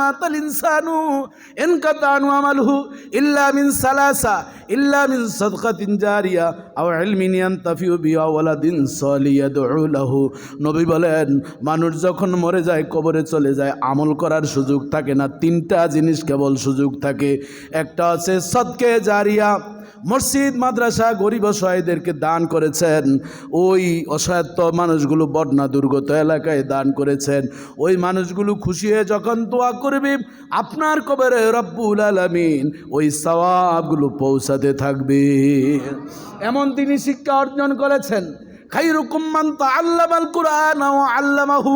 মাতাল ইনসানু ইনকাতানু আমালহু, ইল্লা মিন সালাসা, ইল্লা মিন সাদকাতিন জারিয়া, আও ইলমিন ইয়ানতাফিউ বিহি আও ওয়ালাদিন সালিয়াদউ লাহু। নবী বলেন, মানুষ যখন মরে যায়, কবরে চলে যায়, আমল করার সুযোগ থাকে না। তিনটা জিনিস কেবল সুযোগ থাকে। একটা আছে সদকে জারিয়া মসজিদ, মাদ্রাসা গরিব অসহায়দেরকে দান করেছেন। ওই অসহায়ত্ব মানুষগুলো বন্যা দুর্গত এলাকায় দান করেছেন। ওই মানুষগুলো খুশি হয়ে যখন দোয়া করবে, আপনার কবরে রব্বুল আলমিন ওই সওয়াবগুলো পৌঁছাতে থাকবে। এমন তিনি শিক্ষা অর্জন করেছেন। খাইরুকুম্মান তা আল্লাহ আল কুরআন আল্লামাহু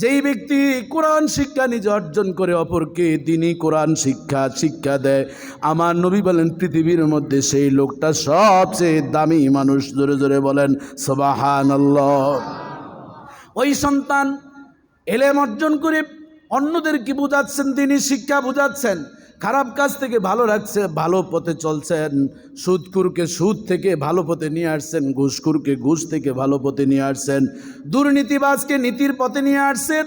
যেই ব্যক্তি কোরআন শিক্ষা নিজে অর্জন করে, অপরকে তিনি কোরআন শিক্ষা শিক্ষা দেয়। আমার নবী বলেন, পৃথিবীর মধ্যে সেই লোকটা সবচেয়ে দামি মানুষ। জোরে জোরে বলেন সবাহান ওই সন্তান এলেম অর্জন করে অন্যদেরকে বোঝাচ্ছেন, তিনি শিক্ষা বুঝাচ্ছেন। খারাপ কাজ থেকে ভালো রাখছে, ভালো পথে চলছেন। সুদকুরকে সুদ থেকে ভালো পথে নিয়ে আসছেন, ঘুষখুরকে ঘুষ থেকে ভালো পথে নিয়ে আসছেন। দুর্নীতিবাজকে নীতির পথে নিয়ে আসছেন।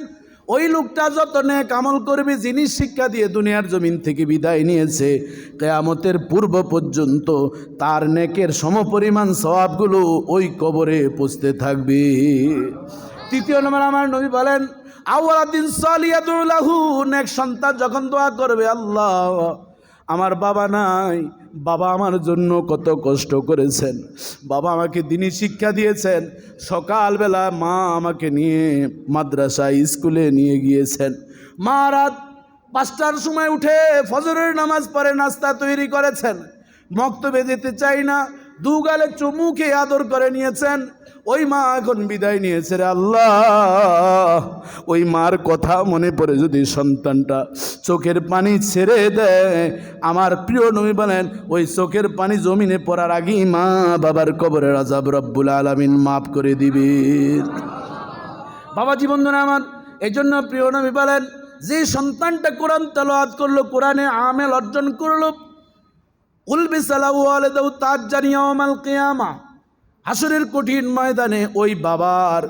ওই লোকটা যত নেক আমল করবে, যিনি শিক্ষা দিয়ে দুনিয়ার জমিন থেকে বিদায় নিয়েছে, কেয়ামতের পূর্ব পর্যন্ত তার নেকের সমপরিমাণ স্বভাবগুলো ওই কবরে পৌঁছতে থাকবে। তৃতীয় নম্বর, আমার নবী বলেন সন্তান যখন দোয়া করবে, আল্লাহ, আমার বাবা নাই, বাবা আমার জন্য কত কষ্ট করেছেন, বাবা আমাকে দিনই শিক্ষা দিয়েছেন, সকালবেলা মা আমাকে নিয়ে মাদ্রাসা স্কুলে নিয়ে গিয়েছেন। মা রাত পাঁচটার সময় উঠে ফজরের নামাজ পড়ে নাস্তা তৈরি করেছেন, মক্তবে যেতে চাই না দু গালে চুমুকে আদর করে নিয়েছেন। ওই মা এখন বিদায় নিয়েছে রে আল্লাহ। ওই মার কথা মনে পড়ে যদি সন্তানটা চোখের পানি ছেড়ে দেয়। আমার প্রিয় নবী বলেন, ওই চোখের পানি জমিনে পড়ার আগেই মা বাবার কবরের আজাব রব্বুল আলমিন মাফ করে দিবে। বাবা জীবন আমার এই জন্য প্রিয় নবী বলেন, যে সন্তানটা কোরআন তেলাওয়াত করল, কোরআনে আমেল অর্জন করল উলবি সালাহু আলাদাউ তাজ জানিয়া মাল কেয়ামা। হাসরের কঠিন ময়দানে ওই বাবার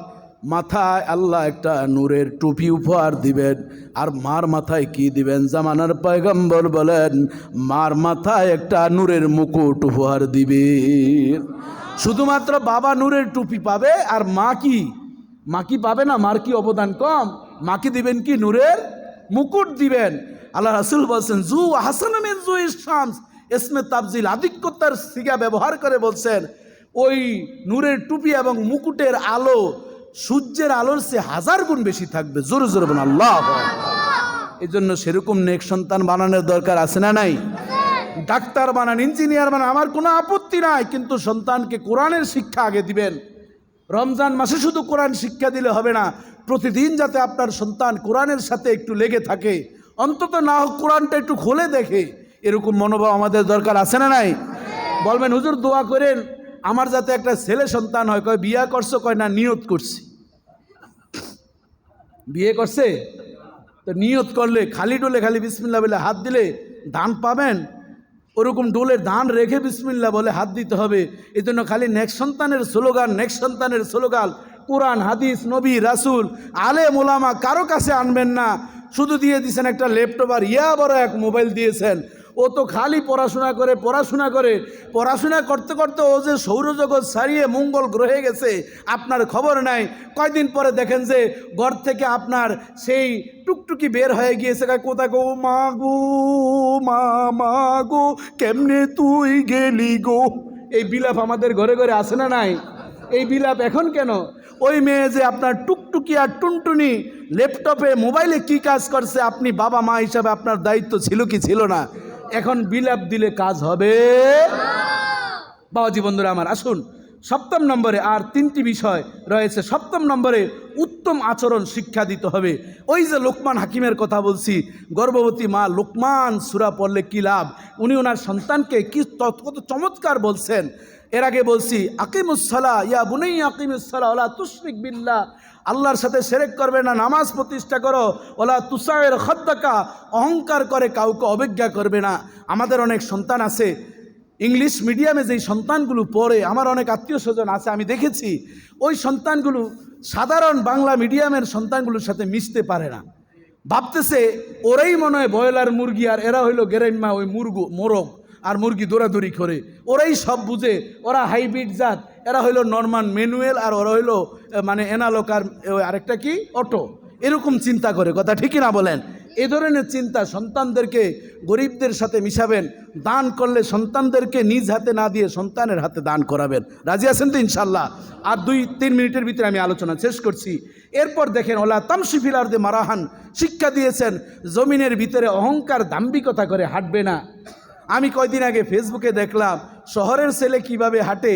মাথায় আল্লাহ একটা নূরের টুপি উপহার দিবেন। আর মার মাথায় কি দিবেন? জামানার পয়গম্বর বলেন, মার মাথায় একটা নূরের মুকুট উপহার দিবেন শুধুমাত্র বাবা নূরের টুপি পাবে, আর মা কি? মা কি পাবে না? মার কি অবদান কম? মাকে দিবেন কি? নূরের মুকুট দিবেন। আল্লাহ রাসুল বলছেন, জু হাসান জু শামস। এসমে তাবজিল আধিক্যতার সিগা ব্যবহার করে বলছেন, ওই নূরের টুপি এবং মুকুটের আলো সূর্যের আলোর সে হাজার গুণ বেশি থাকবে। জোরে জোরে বলুন, আল্লাহ এই জন্য সেরকম নেক সন্তান বানানোর দরকার আছে না নাই? ডাক্তার বানান, ইঞ্জিনিয়ার বানান, আমার কোনো আপত্তি নাই, কিন্তু সন্তানকে কোরআনের শিক্ষা আগে দিবেন। রমজান মাসে শুধু কোরআন শিক্ষা দিলে হবে না, প্রতিদিন যাতে আপনার সন্তান কোরআনের সাথে একটু লেগে থাকে, অন্তত না হোক কোরআনটা একটু খুলে দেখে। এরকম মনোভাব আমাদের দরকার আছে না নাই? বলবেন, হুজুর, দোয়া করেন। আমার যাতে একটা ছেলে সন্তান হয়। কয়, বিয়া করছ? কয়, না, নিয়ত করছি। বিয়ে করছে? তো নিয়ত করলে, খালি ডোলে খালি বিসমিল্লা বলে হাত দিলে দান পাবেন? ওরকম ডোলের দান রেখে বিসমিল্লা বলে হাত দিতে হবে। এই জন্য খালি নেক্সট সন্তানের স্লোগান, নেক্সট সন্তানের স্লোগান, কোরআন, হাদিস, নবী, রাসুল আলে মোলামা কারও কাছে আনবেন না। শুধু দিয়ে দিয়েছেন একটা ল্যাপটপ আর ইয়া বড় এক মোবাইল দিয়েছেন। ও তো খালি পড়াশোনা করে পড়াশোনা করে। পড়াশোনা করতে করতে ও যে সৌরজগৎ ছাড়িয়ে মঙ্গল গ্রহে গেছে, আপনার খবর নাই। কয়দিন পরে দেখেন যে ঘর থেকে আপনার সেই টুকটুকি বের হয়ে গিয়েছে। কোথা গো? মা গো, মা মা গো, কেমনে তুই গেলি গো? এই বিলাপ আমাদের ঘরে ঘরে আসে না নাই? এই বিলাপ এখন কেন? ওই মেয়ে যে আপনার টুকটুকি আর টুনটুনি ল্যাপটপে, মোবাইলে কি কাজ করছে, আপনি বাবা মা হিসাবে আপনার দায়িত্ব ছিল কি ছিল না? এখন বিলাপ দিলে কাজ হবে। বাবাজি বন্ধুরা আমার, আসুন। সপ্তম নম্বরে আর তিনটি বিষয় রয়েছে। সপ্তম নম্বরে উত্তম আচরণ শিক্ষা দিতে হবে। ওই যে লোকমান হাকিমের কথা বলছি, গর্ভবতী মা লোকমান সুরা পড়লে কী লাভ? উনি ওনার সন্তানকে কী কত চমৎকার বলছেন। এর আগে বলছি আকিমুসলা ইয়া বুনেই আকিমুসলা ওলা তুশরিক বিল্লাহ। আল্লাহর সাথে সেরেক করবে না, নামাজ প্রতিষ্ঠা করো, ওলা তুষায়ের খদ্দাকা, অহংকার করে কাউকে অবজ্ঞা করবে না। আমাদের অনেক সন্তান আছে, ইংলিশ মিডিয়ামে যেই সন্তানগুলো পড়ে, আমার অনেক আত্মীয় স্বজন আছে, আমি দেখেছি, ওই সন্তানগুলো সাধারণ বাংলা মিডিয়ামের সন্তানগুলোর সাথে মিশতে পারে না। ভাবতেছে, ওরাই মনে হয় ব্রয়লার মুরগি, আর এরা হইল গেরাইম্মা ওই মুরগু, মোরগ। আর মুরগি দৌড়াদৌড়ি করে। ওরাই সব বুঝে। ওরা হাইব্রিড জাত। এরা হইল নর্মান ম্যানুয়েল আর ওরা হইল মানে এনালোক আর আরেকটা কি? অটো। এরকম চিন্তা করে। কথা ঠিকই না বলেন? এ ধরনের চিন্তা সন্তানদেরকে গরিবদের সাথে মিশাবেন। দান করলে সন্তানদেরকে নিজ হাতে না দিয়ে সন্তানের হাতে দান করাবেন। রাজি আছেন তো ইনশাল্লাহ আর দুই, তিন মিনিটের ভিতরে আমি আলোচনা শেষ করছি। এরপর দেখেন, ওলা তামসিফিল মারাহান শিক্ষা দিয়েছেন, জমিনের ভিতরে অহংকার দাম্ভিকতা করে হাঁটবে না। আমি কয়দিন আগে ফেসবুকে দেখলাম শহরের ছেলে কীভাবে হাঁটে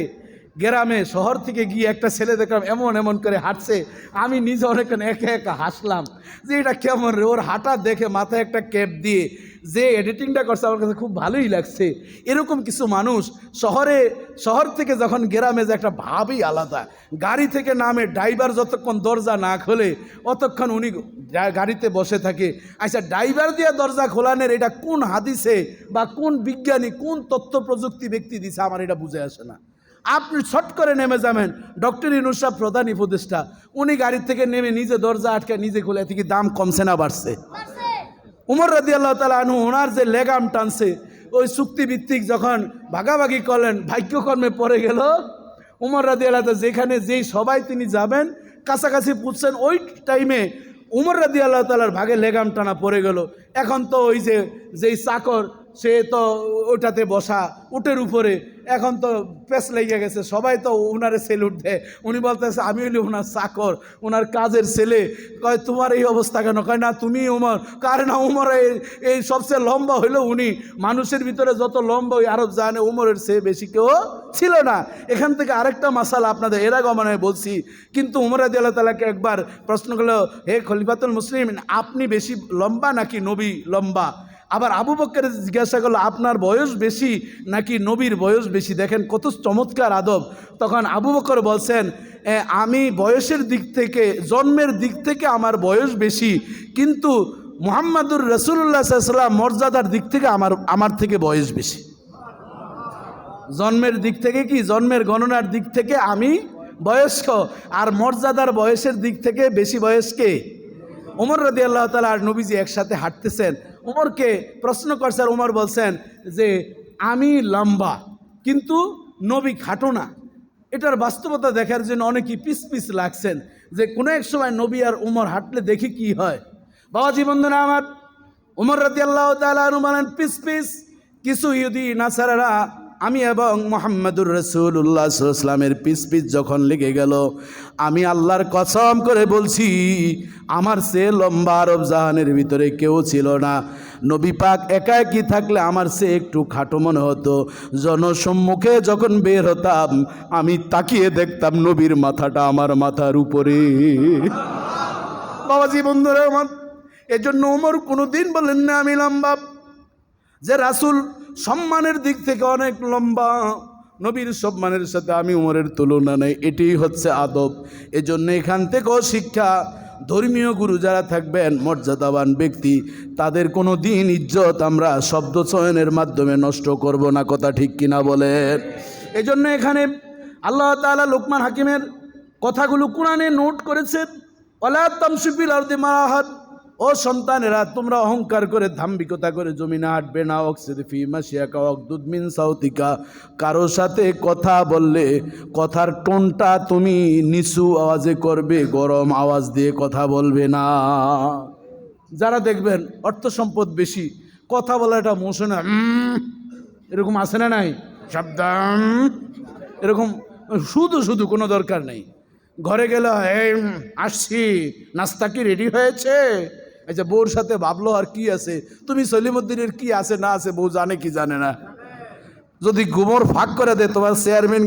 গ্রামে শহর থেকে গিয়ে একটা ছেলে দেখলাম এমন এমন করে হাঁটছে। আমি নিজে অনেকক্ষণ একা একা হাসলাম। যে এটা কেমন রে? ওর হাঁটা দেখে মাথায় একটা ক্যাপ দিয়ে যে এডিটিংটা করছে আমার কাছে খুব ভালোই লাগছে। এরকম কিছু মানুষ শহরে, শহর থেকে যখন গ্রামে যে একটা ভাবই আলাদা। গাড়ি থেকে নামে ড্রাইভার যতক্ষণ দরজা না খোলে, অতক্ষণ উনি গাড়িতে বসে থাকে। আচ্ছা ড্রাইভার দিয়ে দরজা খোলানের এটা কোন হাদিসে বা কোন বিজ্ঞানী, কোন তথ্য প্রযুক্তি ব্যক্তি দিছে? আমার এটা বুঝে আসে না। আপনি ছট করে নেমে যাবেন। ডক্টর ইনুসা প্রধান উপদেষ্টা উনি গাড়ি থেকে নেমে নিজে দরজা আটকে নিজে খুলে থেকে দাম কমছে না বাড়ছে। উমর রাদি আল্লাহ তালা আনু ওনার যে লেগাম টানছে ওই চুক্তিভিত্তিক যখন ভাগাভাগি করলেন ভাগ্যকর্মে পড়ে গেল। উমর রাদি আল্লাহ যেখানে যেই সবাই তিনি যাবেন কাছাকাছি পুজছেন ওই টাইমে উমর রাদি আল্লাহ তালার ভাগে লেগাম টানা পড়ে গেল। এখন তো ওই যে যেই চাকর সে তো ওটাতে বসা, উটের উপরে। এখন তো পেস লেগে গেছে, সবাই তো ওনারে সেলুট দেয়। উনি বলতেছে, আমি হইলি ওনার চাকর ওনার কাজের ছেলে। কয়, তোমার এই অবস্থা কেন? কয়, না, তুমি উমর। কারে না উমর, এই সবচেয়ে লম্বা হইল উনি। মানুষের ভিতরে যত লম্বা ওই আরব জানে উমরের চেয়ে বেশি কেউ ছিল না। এখান থেকে আরেকটা মাসালা আপনাদের এরা আগে মনে হয় বলছি। কিন্তু উমর আদি আল্লাহ তালাকে একবার প্রশ্ন করল, হে খলিফাতুল মুসলিম আপনি বেশি লম্বা নাকি নবী লম্বা? আবার আবু বক্কের জিজ্ঞাসা করল আপনার বয়স বেশি নাকি নবীর বয়স বেশি? দেখেন কত চমৎকার আদব। তখন আবু বক্কর বলছেন "এ, আমি বয়সের দিক থেকে জন্মের দিক থেকে আমার বয়স বেশি কিন্তু মোহাম্মদুর রসুল্লাহ সাল্লাম মর্যাদার দিক থেকে আমার আমার থেকে বয়স বেশি। জন্মের দিক থেকে কি? জন্মের গণনার দিক থেকে আমি বয়স্ক আর মর্যাদার বয়সের দিক থেকে বেশি বয়সকে ওমর রদি আল্লাহ তালা আর নবীজি একসাথে হাঁটতেছেন। ওমরকে প্রশ্ন করছেন ওমর বলছেন যে, আমি লম্বা, কিন্তু নবী খাটো না। এটার বাস্তবতা দেখার জন্য অনেকেই পিস পিস লাগছেন যে, কোনো এক সময় নবী আর উমর হাঁটলে দেখি কি হয়। বাবা বন্ধুরা আমার, উমর রাতি আল্লাহ তালু বলেন, পিস পিস, কিছু ইহুদি, নাসারারা আমি এবং মোহাম্মদুর রসুল্লাহ ইসলামের পিস পিস যখন লেগে গেল, আমি আল্লাহর কসম করে বলছি, আমার সে লম্বা আরব জাহানের ভিতরে কেউ ছিল না। নবী পাক একা একই থাকলে আমার সে একটু খাটো মনে হতো। জনসম্মুখে যখন বের হতাম, আমি তাকিয়ে দেখতাম নবীর মাথাটা আমার মাথার উপরে। বাবাজি, বন্ধুরা আমার, এজন্য ওমর কোনো দিন বলেন না আমি লম্বা। যে রাসুল সম্মানের দিক থেকে অনেক লম্বা। নবীর সম্মানের সাথে আমি উমরের তুলনা নেই, এটাই হচ্ছে আদব। এজন্য এখান থেকেও শিক্ষা। ধর্মীয় গুরু যারা থাকবেন, মর্যাদাবান ব্যক্তি, তাদের কোনো দিন ইজ্জত আমরা শব্দ চয়নের মাধ্যমে নষ্ট করব না, কথা ঠিক কিনা বলেন। এজন্য এখানে আল্লাহ তাআলা লোকমান হাকিমের কথাগুলো কোরআনে নোট করেছেন। অলা তামসিফিল আরদি মারাহাত। ও সন্তানেরা, তোমরা অহংকার করে ধাম্বিকতা করে জমিনে হাঁটবে না। অক্সিফি মাসিয়াকা অকদুদমিন সাউতিকা। কারও সাথে কথা বললে, কথার টোনটা তুমি নিচু আওয়াজে করবে, গরম আওয়াজ দিয়ে কথা বলবে না। যারা দেখবেন, অর্থ সম্পদ বেশি, কথা বলা একটা মোশনে এরকম আছে না নাই? শব্দাম এরকম, শুধু শুধু কোনো দরকার নেই। ঘরে গেলে আসছি, নাস্তা কি রেডি হয়েছে? আচ্ছা বউর সাথে ভাবলো আর কি আছে? তুমি সলিমুদ্দিনের কি আছে না আছে বউ জানে কি জানে না? যদি গোবর ফাঁক করে দে তোমার চেয়ারম্যান